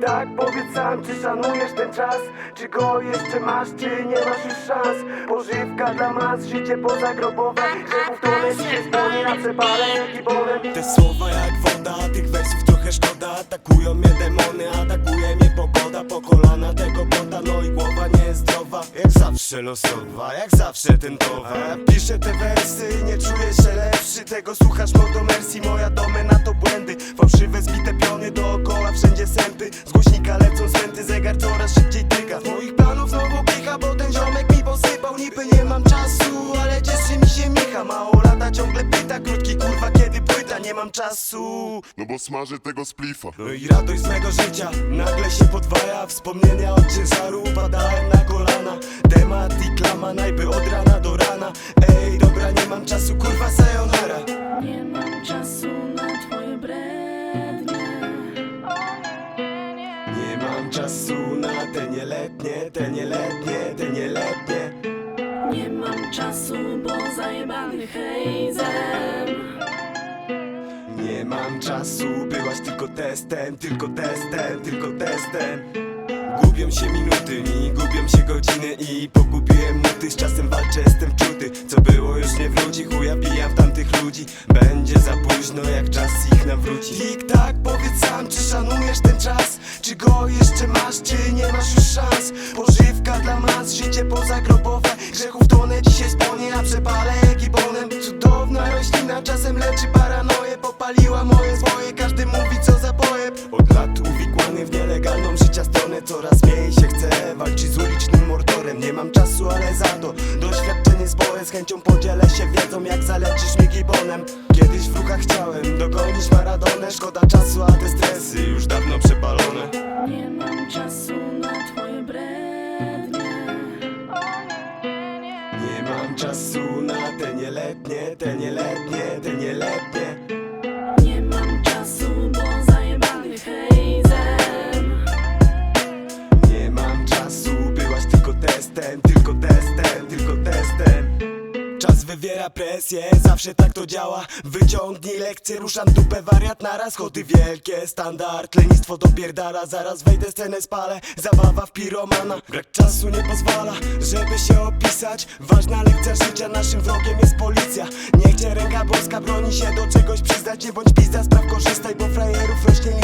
tak, powiedz sam, czy szanujesz ten czas? Czy go jeszcze masz, czy nie masz już szans? Pożywka dla mas, życie pozagrobowe Grzechów tonę ci się spłonie na przepale gibonem Te słowa jak woda, tych wersów trochę szkoda. Atakują mnie demony, atakuje mnie pogoda. Po kolana tego bota, no i głowa nie jest zdrowa Jak zawsze losowa, jak zawsze ten towar Piszę te wersy i nie czuję się lepszy. Tego słuchasz modo mercy, moja domena sępy Z głośnika lecą zwęty, zegar coraz szybciej tyka. Moich planów znowu kicha, bo ten ziomek mi posypał. Niby nie mam czasu, ale cieszy mi się Micha. Mało lata ciągle pyta, krótki kurwa kiedy płyta. Nie mam czasu. No bo smażę tego splifa. No i radość z mego życia nagle się podwaja. Wspomnienia od ciężaru padałem na kolana. Temat i klama najby od rana do rana. Ej, dobra, nie mam czasu, kurwa, sayonara czasu na te nieletnie, te nieletnie, te nieletnie. Nie mam czasu, bo zajebany hejzem. Nie mam czasu, byłaś tylko testem, tylko testem, tylko testem. Gubią się minuty i gubią się godziny i pogubiłem nuty. Z czasem walczę, jestem czuty. Co było już nie wróci, chuja bijam w tamtych ludzi. Będzie za późno, jak czas ich nawróci. Tik-tak, powiedz sam, czy szanujesz ten czas? Czy go jeszcze masz, czy nie masz już szans? Pożywka dla mas, życie pozagrobowe. Grzechów tonę dzisiaj spłonie, a przepalę gibonem Cudowna roślina czasem leczy paranoję. Popaliła moje swoje, każdy mówi co za pojeb Od lat uwikłany w nielegalną życia stronę. Coraz mniej się chce walczyć z ulicznym mordorem Nie mam czasu, ale za to doświadczenie spore Z chęcią podzielę się wiedzą, jak zaleczysz mi gibonem. Kiedyś w ruchach chciałem dogonić Maradonę. Szkoda czasu, a te stresy już dawno przepalone. Nie mam czasu na twoje brednie. Nie mam czasu na te nieletnie, te nieletnie, te nieletnie wywiera presję, zawsze tak to działa. Wyciągnij lekcję, ruszam dupę, wariat na Schody wielkie, standard, lenistwo dopierdala. Zaraz wejdę, scenę spalę, zabawa w piromana. Brak czasu nie pozwala, żeby się opisać. Ważna lekcja życia, naszym wrogiem jest policja. Niech cię ręka boska broni się do czegoś przyznać. Nie bądź pizda, spraw korzystaj, bo frajerów rośnie